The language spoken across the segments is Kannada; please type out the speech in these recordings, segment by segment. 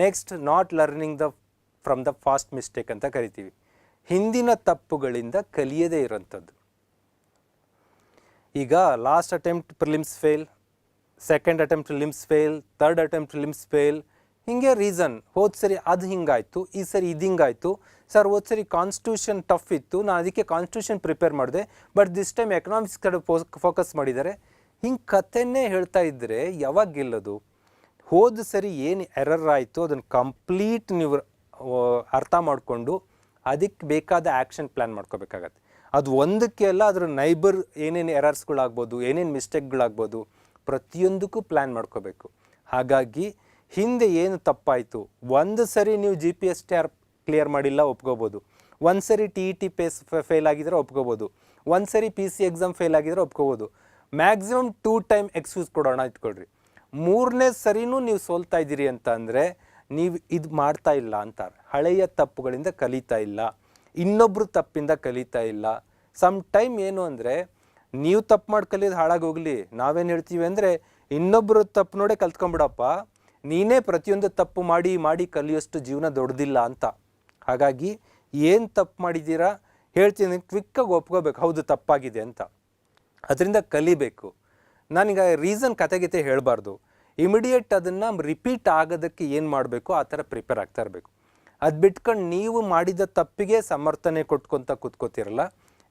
Next not learning the from the past mistake ಅಂತ ಕರಿತೀವಿ. ಹಿಂದಿನ ತಪ್ಪುಗಳಿಂದ ಕಲಿಯದೇ ಇರೋಂಥದ್ದು. ಈಗ last attempt prelims fail second attempt prelims fail third attempt prelims fail ಹಿಂಗೆ ರೀಸನ್ ಹೋದ ಸರಿ ಅದು ಹಿಂಗಾಯಿತು, ಈ ಸರಿ ಇದು ಹಿಂಗಾಯಿತು. ಸರ್ ಹೋದ ಸರಿ ಕಾನ್ಸ್ಟಿಟ್ಯೂಷನ್ ಟಫ್ ಇತ್ತು ನಾನು ಅದಕ್ಕೆ ಕಾನ್ಸ್ಟಿಟ್ಯೂಷನ್ ಪ್ರಿಪೇರ್ ಮಾಡಿದೆ ಬಟ್ ದಿಸ್ ಟೈಮ್ ಎಕನಾಮಿಕ್ಸ್ ಕಡೆ ಫೋಕಸ್ ಮಾಡಿದ್ದಾರೆ ಹಿಂಗೆ ಕಥೆನೇ ಹೇಳ್ತಾ ಇದ್ದರೆ ಯಾವಾಗ ಗೆಲ್ಲೋದು? ಹೋದ ಸರಿ ಏನು ಎರರ್ ಆಯಿತು ಅದನ್ನು ಕಂಪ್ಲೀಟ್ ನೀವು ಅರ್ಥ ಮಾಡಿಕೊಂಡು ಅದಕ್ಕೆ ಬೇಕಾದ ಆ್ಯಕ್ಷನ್ ಪ್ಲ್ಯಾನ್ ಮಾಡ್ಕೋಬೇಕಾಗತ್ತೆ. ಅದು ಒಂದಕ್ಕೆ ಅಲ್ಲ, ಅದರ ನೈಬರ್ ಏನೇನು ಎರರ್ಸ್ಗಳಾಗ್ಬೋದು ಏನೇನು ಮಿಸ್ಟೇಕ್ಗಳಾಗ್ಬೋದು ಪ್ರತಿಯೊಂದಕ್ಕೂ ಪ್ಲ್ಯಾನ್ ಮಾಡ್ಕೋಬೇಕು. ಹಾಗಾಗಿ ಹಿಂದೆ ಏನು ತಪ್ಪಾಯಿತು, ಒಂದು ಸರಿ ನೀವು G P S T clear ಮಾಡಿಲ್ಲ, ಒಪ್ಕೋಬೋದು. ಒಂದು ಸರಿ T E T pass fail ಆಗಿದ್ರೆ ಒಪ್ಕೋಬೋದು. ಒಂದು ಸರಿ ಪಿ ಸಿ ಎಕ್ಸಾಮ್ ಫೇಲ್ ಆಗಿದ್ರೆ ಒಪ್ಕೋಬೋದು. ಮ್ಯಾಕ್ಸಿಮಮ್ ಟೂ ಟೈಮ್ ಎಕ್ಸ್ಕ್ಯೂಸ್ ಕೊಡೋಣ ಇಟ್ಕೊಳ್ರಿ. ಮೂರನೇ ಸರಿನೂ ನೀವು ಸೋಲ್ತಾ ಇದ್ದೀರಿ ಅಂತ ಅಂದರೆ ನೀವು ಇದು ಮಾಡ್ತಾ ಇಲ್ಲ ಅಂತಾರೆ. ಹಳೆಯ ತಪ್ಪುಗಳಿಂದ ಕಲಿತಾ ಇಲ್ಲ. ಇನ್ನೊಬ್ಬರು ತಪ್ಪಿಂದ ಕಲಿತಾ ಇಲ್ಲ. ಸಮ್ ಟೈಮ್ ಏನು ಅಂದರೆ, ನೀವು ತಪ್ಪು ಮಾಡಿ ಕಲಿಯೋದು ಹಾಳಾಗಿ ಹೋಗಲಿ. ನಾವೇನು ಹೇಳ್ತೀವಿ ಅಂದರೆ ಇನ್ನೊಬ್ಬರು ತಪ್ಪು ನೋಡೇ ಕಲ್ತ್ಕೊಂಬಿಡಪ್ಪ. ನೀನೇ ಪ್ರತಿಯೊಂದು ತಪ್ಪು ಮಾಡಿ ಮಾಡಿ ಕಲಿಯೋಷ್ಟು ಜೀವನ ದೊಡ್ಡದಿಲ್ಲ ಅಂತ. ಹಾಗಾಗಿ ಏನು ತಪ್ಪು ಮಾಡಿದ್ದೀರಾ, ಹೇಳ್ತೀನಿ ಕ್ವಿಕ್ಕಾಗಿ ಒಪ್ಕೋಬೇಕು. ಹೌದು, ತಪ್ಪಾಗಿದೆ ಅಂತ. ಅದರಿಂದ ಕಲಿಬೇಕು. ನಾನೀಗ ರೀಸನ್ ಕತೆಗೀತೆ ಹೇಳಬಾರ್ದು. ಇಮಿಡಿಯೇಟ್ ಅದನ್ನು ರಿಪೀಟ್ ಆಗೋದಕ್ಕೆ ಏನು ಮಾಡಬೇಕು? ಆ ಥರ ಪ್ರಿಪೇರ್ ಆಗ್ತಾ ಇರಬೇಕು. ಅದು ಬಿಟ್ಕೊಂಡು ನೀವು ಮಾಡಿದ ತಪ್ಪಿಗೆ ಸಮರ್ಥನೆ ಕೊಟ್ಕೊತ ಕೂತ್ಕೋತಿರಲ್ಲ?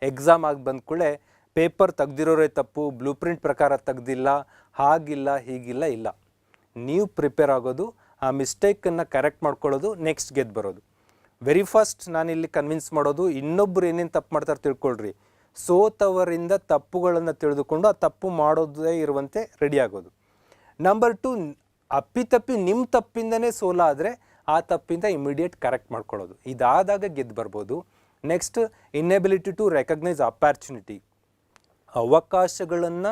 ಎಕ್ಸಾಮ್ ಆಗಿ ಬಂದ ಕೂಡಲೇ ಪೇಪರ್ ತೆಗ್ದಿರೋರೇ ತಪ್ಪು ಬ್ಲೂ ಪ್ರಿಂಟ್ ಪ್ರಕಾರ ತೆಗ್ದಿಲ್ಲ, ಹಾಗಿಲ್ಲ, ಹೀಗಿಲ್ಲ, ಇಲ್ಲ. ನೀವು ಪ್ರಿಪೇರ್ ಆಗೋದು, ಆ ಮಿಸ್ಟೇಕನ್ನು ಕರೆಕ್ಟ್ ಮಾಡ್ಕೊಳ್ಳೋದು ನೆಕ್ಸ್ಟ್ ಗೆದ್ದು ಬರೋದು. ವೆರಿ ಫಸ್ಟ್ ನಾನಿಲ್ಲಿ ಕನ್ವಿನ್ಸ್ ಮಾಡೋದು, ಇನ್ನೊಬ್ರು ಏನೇನು ತಪ್ಪು ಮಾಡ್ತಾರೆ ತಿಳ್ಕೊಳ್ರಿ. ಸೋತವರಿಂದ ತಪ್ಪುಗಳನ್ನು ತಿಳಿದುಕೊಂಡು ಆ ತಪ್ಪು ಮಾಡೋದೇ ಇರುವಂತೆ ರೆಡಿ ಆಗೋದು. ನಂಬರ್ ಟು ಅಪ್ಪಿತಪ್ಪಿ ನಿಮ್ಮ ತಪ್ಪಿಂದನೇ ಸೋಲಾದರೆ ಆ ತಪ್ಪಿಂದ ಇಮಿಡಿಯೇಟ್ ಕರೆಕ್ಟ್ ಮಾಡ್ಕೊಳ್ಳೋದು. ಇದಾದಾಗ ಗೆದ್ದು ಬರ್ಬೋದು. Next inability to recognise opportunity ಅವಕಾಶಗಳನ್ನು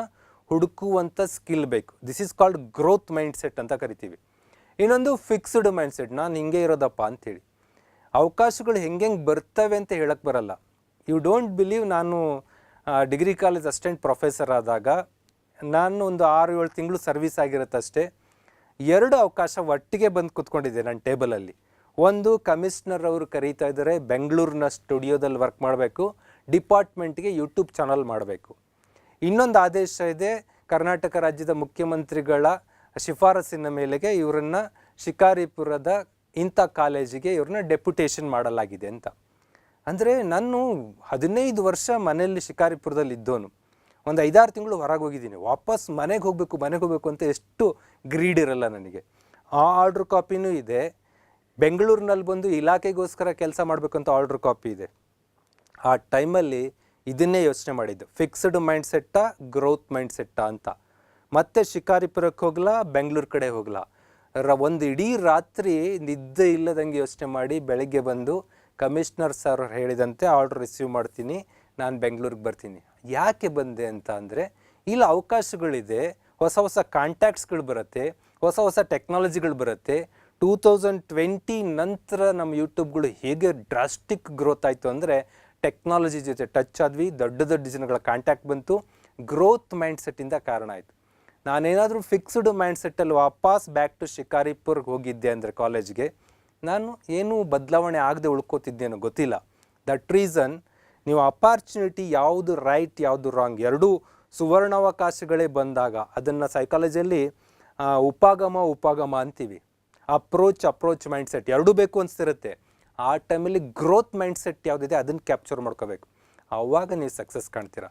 ಹುಡುಕುವಂಥ ಸ್ಕಿಲ್ ಬೇಕು. This is called growth mindset ಅಂತ ಕರಿತೀವಿ. ಇನ್ನೊಂದು ಫಿಕ್ಸ್ಡ್ ಮೈಂಡ್ ಸೆಟ್ ನಾನು ಹಿಂಗೆ ಇರೋದಪ್ಪ ಅಂತೇಳಿ ಅವಕಾಶಗಳು ಹೆಂಗೆ ಬರ್ತವೆ ಅಂತ ಹೇಳಕ್ಕೆ ಬರಲ್ಲ. ಯು ಡೋಂಟ್ ಬಿಲೀವ್ ನಾನು ಡಿಗ್ರಿ ಕಾಲೇಜ್ ಅಸಿಸ್ಟೆಂಟ್ ಪ್ರೊಫೆಸರ್ ಆದಾಗ ನಾನು ಒಂದು ಆರು ಏಳು ತಿಂಗಳು ಸರ್ವಿಸ್ ಆಗಿರುತ್ತಷ್ಟೇ ಎರಡು ಅವಕಾಶ ಒಟ್ಟಿಗೆ ಬಂದು ಕೂತ್ಕೊಂಡಿದ್ದೆ ನನ್ನ ಟೇಬಲಲ್ಲಿ ಒಂದು ಕಮಿಷನರ್ ಅವರು ಕರೀತಾ ಇದ್ದಾರೆ, ಬೆಂಗಳೂರಿನ ಸ್ಟುಡಿಯೋದಲ್ಲಿ ವರ್ಕ್ ಮಾಡಬೇಕು ಡಿಪಾರ್ಟ್ಮೆಂಟ್ಗೆ ಯೂಟ್ಯೂಬ್ ಚಾನಲ್ ಮಾಡಬೇಕು. ಇನ್ನೊಂದು ಆದೇಶ ಇದೆ, ಕರ್ನಾಟಕ ರಾಜ್ಯದ ಮುಖ್ಯಮಂತ್ರಿಗಳ ಶಿಫಾರಸಿನ ಮೇಲೆಗೆ ಇವರನ್ನು ಶಿಕಾರಿಪುರದ ಇಂಥ ಕಾಲೇಜಿಗೆ ಇವ್ರನ್ನ ಡೆಪ್ಯುಟೇಷನ್ ಮಾಡಲಾಗಿದೆ ಅಂತ. ಅಂದರೆ ನಾನು ಹದಿನೈದು ವರ್ಷ ಮನೆಯಲ್ಲಿ ಶಿಕಾರಿಪುರದಲ್ಲಿ ಇದ್ದೋನು ಒಂದು ಐದಾರು ತಿಂಗಳು ಹೊರಗೆ ಹೋಗಿದ್ದೀನಿ. ವಾಪಸ್ ಮನೆಗೆ ಹೋಗಬೇಕು ಮನೆಗೆ ಹೋಗಬೇಕು ಅಂತ ಎಷ್ಟು ಗ್ರೀಡ್ ಇರಲ್ಲ ನನಗೆ. ಆ ಆರ್ಡ್ರ್ ಕಾಪಿನೂ ಇದೆ. ಬೆಂಗಳೂರಿನಲ್ಲಿ ಬಂದು ಇಲಾಖೆಗೋಸ್ಕರ ಕೆಲಸ ಮಾಡಬೇಕು ಅಂತ ಆರ್ಡ್ರ್ ಕಾಪಿ ಇದೆ. ಆ ಟೈಮಲ್ಲಿ ಇದನ್ನೇ ಯೋಚನೆ ಮಾಡಿದ್ದು. ಫಿಕ್ಸ್ಡ್ ಮೈಂಡ್ ಸೆಟ್ಟಾ ಗ್ರೋತ್ ಮೈಂಡ್ ಸೆಟ್ಟಾ ಅಂತ. ಮತ್ತೆ ಶಿಕಾರಿಪುರಕ್ಕೆ ಹೋಗ್ಲಾ, ಬೆಂಗಳೂರು ಕಡೆ ಹೋಗ್ಲಾ. ರ ಒಂದು ಇಡೀ ರಾತ್ರಿ ನಿದ್ದೆ ಇಲ್ಲದಂಗೆ ಯೋಚನೆ ಮಾಡಿ ಬೆಳಗ್ಗೆ ಬಂದು ಕಮಿಷನರ್ ಸರ್ ಹೇಳಿದಂತೆ ಆರ್ಡರ್ ರಿಸೀವ್ ಮಾಡ್ತೀನಿ, ನಾನು ಬೆಂಗಳೂರಿಗೆ ಬರ್ತೀನಿ. ಯಾಕೆ ಬಂದೆ ಅಂತ ಅಂದರೆ, ಇಲ್ಲಿ ಅವಕಾಶಗಳಿದೆ, ಹೊಸ ಹೊಸ ಕಾಂಟ್ಯಾಕ್ಟ್ಸ್ಗಳು ಬರುತ್ತೆ, ಹೊಸ ಹೊಸ ಟೆಕ್ನಾಲಜಿಗಳು ಬರುತ್ತೆ. ಟೂ ತೌಸಂಡ್ ಟ್ವೆಂಟಿ ನಂತರ ನಮ್ಮ ಯೂಟ್ಯೂಬ್ಗಳು ಹೇಗೆ ಡ್ರಾಸ್ಟಿಕ್ ಗ್ರೋತ್ ಆಯಿತು ಅಂದರೆ ಟೆಕ್ನಾಲಜಿ ಜೊತೆ ಟಚ್ ಆದ್ವಿ, ದೊಡ್ಡ ದೊಡ್ಡ ಜನಗಳ ಕಾಂಟ್ಯಾಕ್ಟ್ ಬಂತು ಗ್ರೋತ್ ಮೈಂಡ್ಸೆಟ್ಟಿಂದ ಕಾರಣ ಆಯಿತು. ನಾನೇನಾದರೂ ಫಿಕ್ಸ್ಡ್ ಮೈಂಡ್ ಸೆಟ್ಟಲ್ಲಿ ವಾಪಸ್ ಬ್ಯಾಕ್ ಟು ಶಿಕಾರಿಪುರ್ಗೆ ಹೋಗಿದ್ದೆ ಅಂದರೆ ಕಾಲೇಜ್ಗೆ ನಾನು ಏನೂ ಬದಲಾವಣೆ ಆಗದೆ ಉಳ್ಕೋತಿದ್ದೇನೋ ಗೊತ್ತಿಲ್ಲ. ದಟ್ ರೀಸನ್ ನೀವು ಅಪಾರ್ಚುನಿಟಿ ಯಾವುದು ರೈಟ್ ಯಾವುದು ರಾಂಗ್ ಎರಡೂ ಸುವರ್ಣಾವಕಾಶಗಳೇ ಬಂದಾಗ ಅದನ್ನು ಸೈಕಾಲಜಿಯಲ್ಲಿ ಉಪಾಗಮ ಉಪಾಗಮ ಅಂತೀವಿ. ಅಪ್ರೋಚ್ ಅಪ್ರೋಚ್ ಮೈಂಡ್ಸೆಟ್ ಎರಡೂ ಬೇಕು ಅನಿಸ್ತಿರುತ್ತೆ. ಆ ಟೈಮಲ್ಲಿ ಗ್ರೋತ್ ಮೈಂಡ್ ಸೆಟ್ ಯಾವುದಿದೆ ಅದನ್ನು ಕ್ಯಾಪ್ಚರ್ ಮಾಡ್ಕೋಬೇಕು. ಆವಾಗ ನೀವು ಸಕ್ಸಸ್ ಕಾಣ್ತೀರಾ.